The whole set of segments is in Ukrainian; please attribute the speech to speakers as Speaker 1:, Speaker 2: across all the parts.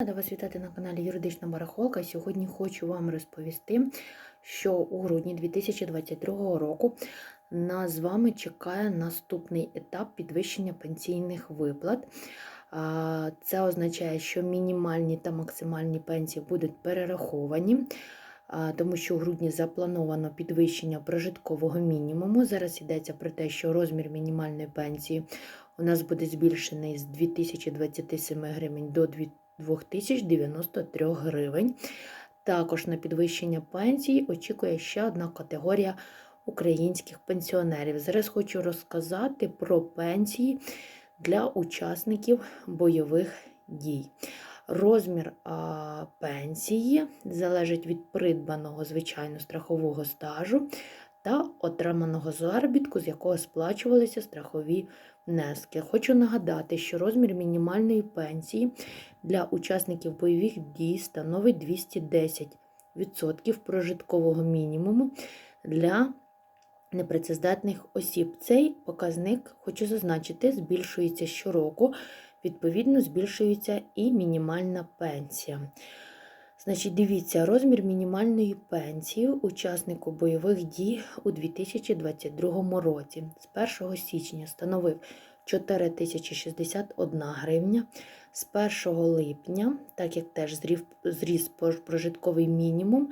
Speaker 1: Рада вас вітати на каналі Юридична Барахолка. Сьогодні хочу вам розповісти, що у грудні 2022 року нас з вами чекає наступний етап підвищення пенсійних виплат. Це означає, що мінімальні та максимальні пенсії будуть перераховані, тому що у грудні заплановано підвищення прожиткового мінімуму. Зараз йдеться про те, що розмір мінімальної пенсії у нас буде збільшений з 2027 гривень до 2000 2093 гривень. Також на підвищення пенсії очікує ще одна категорія українських пенсіонерів. Зараз хочу розказати про пенсії для учасників бойових дій. Розмір а, пенсії залежить від придбаного звичайно страхового стажу та отриманого заробітку, з якого сплачувалися страхові внески. Хочу нагадати, що розмір мінімальної пенсії для учасників бойових дій становить 210% прожиткового мінімуму для непрацездатних осіб. Цей показник, хочу зазначити, збільшується щороку, відповідно, збільшується і мінімальна пенсія. Значить, дивіться, розмір мінімальної пенсії учаснику бойових дій у 2022 році з 1 січня становив 4061 гривня. З 1 липня, так як теж зріс прожитковий мінімум,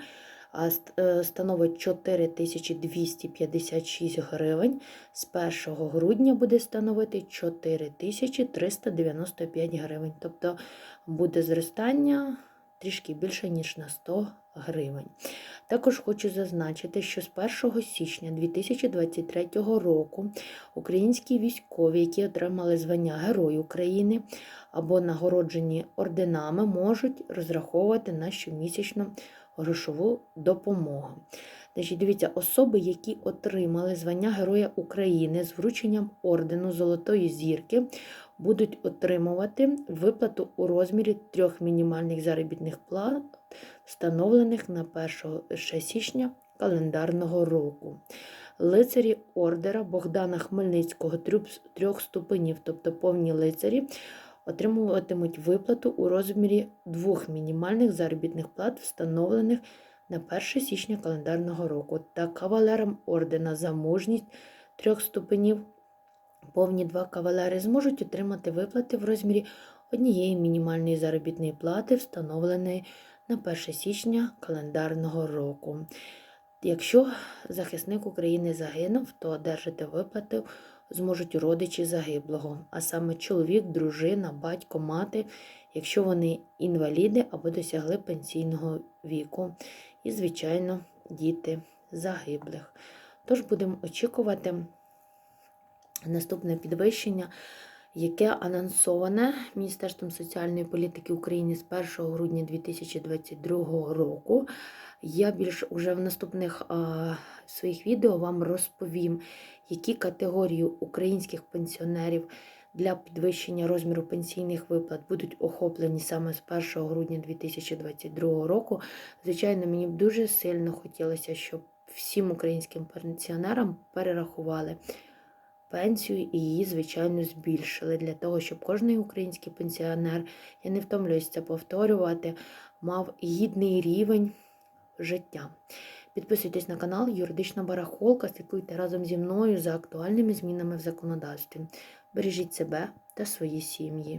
Speaker 1: становить 4256 гривень. З 1 грудня буде становити 4395 гривень. Тобто буде зростання трішки більше, ніж на 100 гривень. Також хочу зазначити, що з 1 січня 2023 року українські військові, які отримали звання Герой України або нагороджені орденами, можуть розраховувати на щомісячну грошову допомогу. Значить, Дивіться, особи, які отримали звання Героя України з врученням ордену Золотої зірки, будуть отримувати виплату у розмірі трьох мінімальних заробітних плат, встановлених на 1 січня календарного року. Лицарі ордера Богдана Хмельницького трьох ступенів, тобто повні лицарі, отримуватимуть виплату у розмірі двох мінімальних заробітних плат, встановлених на 1 січня календарного року, та кавалерам ордена за мужність трьох ступенів повні два кавалери зможуть отримати виплати в розмірі однієї мінімальної заробітної плати, встановленої на 1 січня календарного року. Якщо захисник України загинув, то одержати виплату зможуть родичі загиблого, а саме чоловік, дружина, батько, мати, якщо вони інваліди або досягли пенсійного віку, і, звичайно, діти загиблих. Тож будемо очікувати наступне підвищення, яке анонсоване Міністерством соціальної політики України з 1 грудня 2022 року. Я більш уже в наступних а, своїх відео вам розповім, які категорії українських пенсіонерів для підвищення розміру пенсійних виплат будуть охоплені саме з 1 грудня 2022 року. Звичайно, мені б дуже сильно хотілося, щоб всім українським пенсіонерам перерахували пенсію і її, звичайно, збільшили для того, щоб кожний український пенсіонер, я не втомлююсь це повторювати, мав гідний рівень життя. Підписуйтесь на канал Юридична Барахолка, слідкуйте разом зі мною за актуальними змінами в законодавстві. Бережіть себе та свої сім'ї.